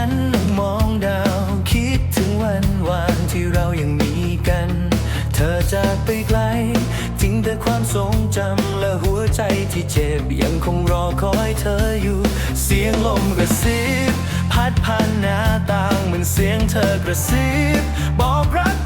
ันมองดาวคิดถึงวันวานที่เรายังมีกัน เธอจากไปไกลทิ้งแต่ความทรงจำและหัวใจที่เจ็บยังคงรอคอยเธออยู่ เสียงลมกระซิบ พัดผ่านหน้าต่างเหมือนเสียงเธอกระซิบ บอกรัก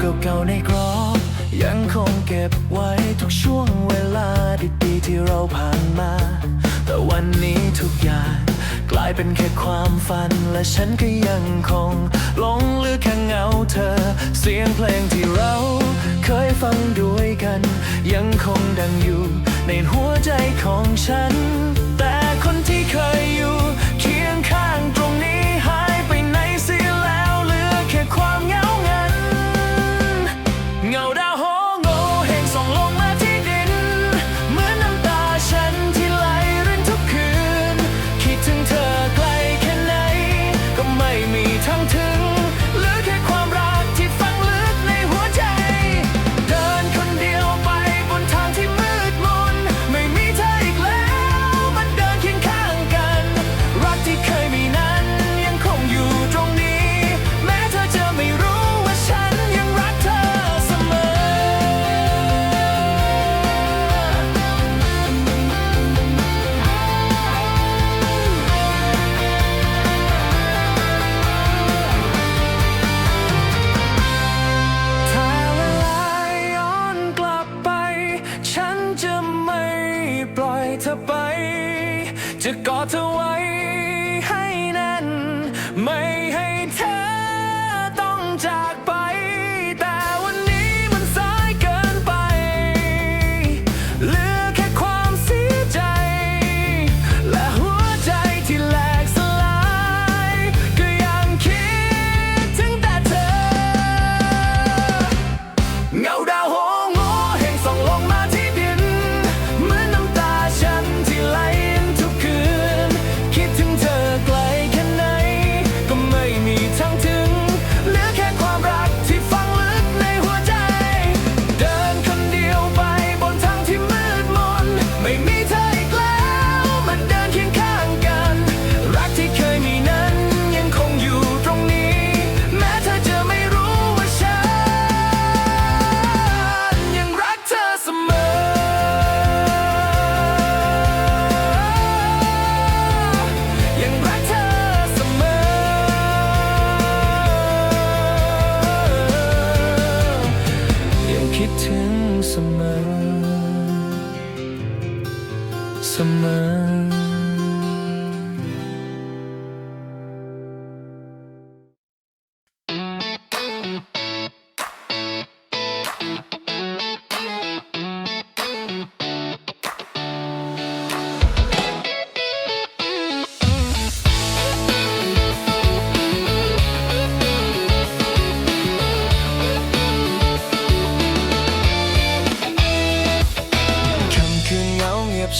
เก่าๆในกรอบ ยังคงเก็บไว้ทุกช่วงเวลาดีๆที่เราผ่านมา แต่วันนี้ทุกอย่างกลายเป็นแค่ความฝัน และฉันก็ยังคงหลงหลือแค่เงาเธอ เสียงเพลงที่เราเคยฟังด้วยกัน ยังคงดังอยู่ในหัวใจของฉัน แต่คนที่เคย เธอไป จะกอดเธอ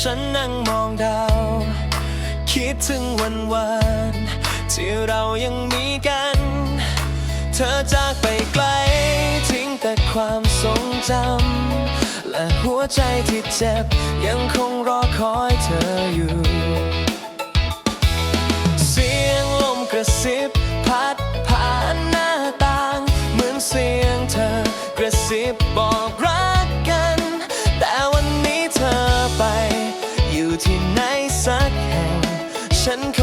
ฉันนั่งมองดาว คิดถึงวันวานที่เรายังมีกัน เธอจากไปไกล ทิ้งแต่ความทรงจำ และหัวใจที่เจ็บ ยังคงรอคอยเธออยู่ เสียงลมกระซิบ พัดผ่านหน้าต่าง เหมือนเสียงเธอกระซิบบอก Shen K.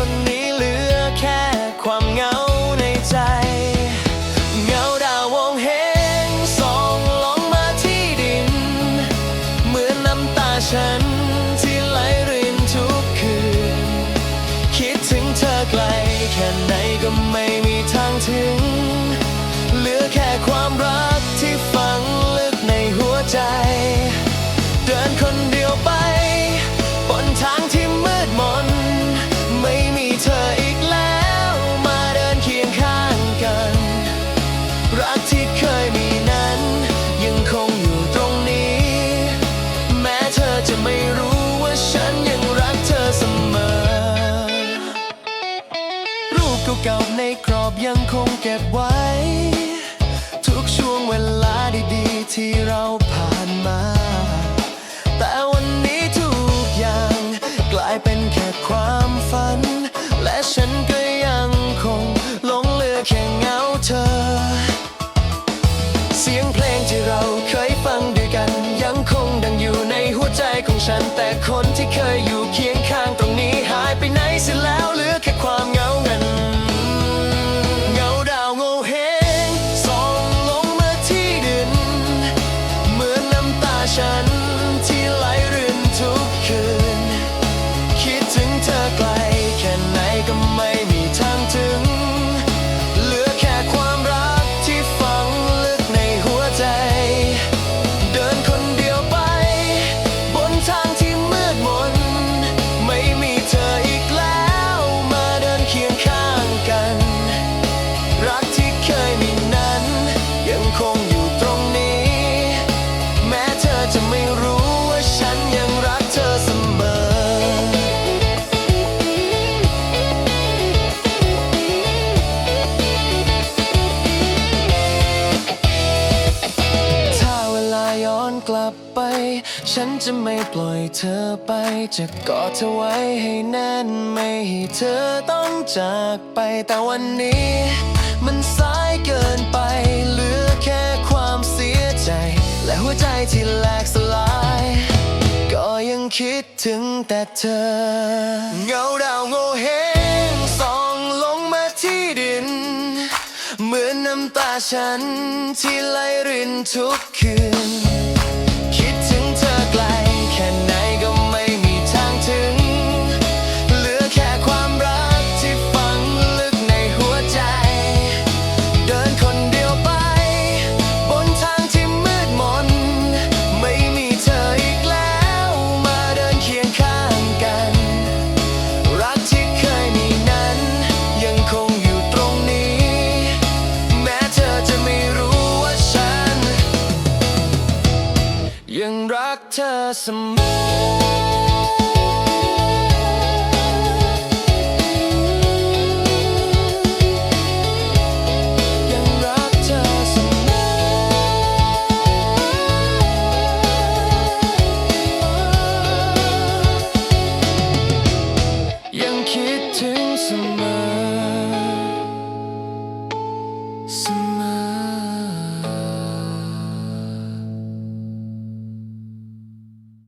เก่าในกรอบยังคงเก็บไว้ ทุกช่วงเวลาดีๆ ที่เราผ่านมา แต่วันนี้ทุกอย่างกลายเป็น ฉันจะไม่ปล่อยเธอไป จะกอดเธอไว้ให้แน่นไม่ให้เธอต้องจากไปแต่วันนี้ มันสายเกินไปเหลือแค่ความเสียใจ และหัวใจที่แหลกสลาย ก็ยังคิดถึงแต่เธอ เงาดาวโง่เฮงส่องลงมาที่ดิน เหมือนน้ำตาฉันที่ไหลรินทุกคืน ยังรักเธอเสมอ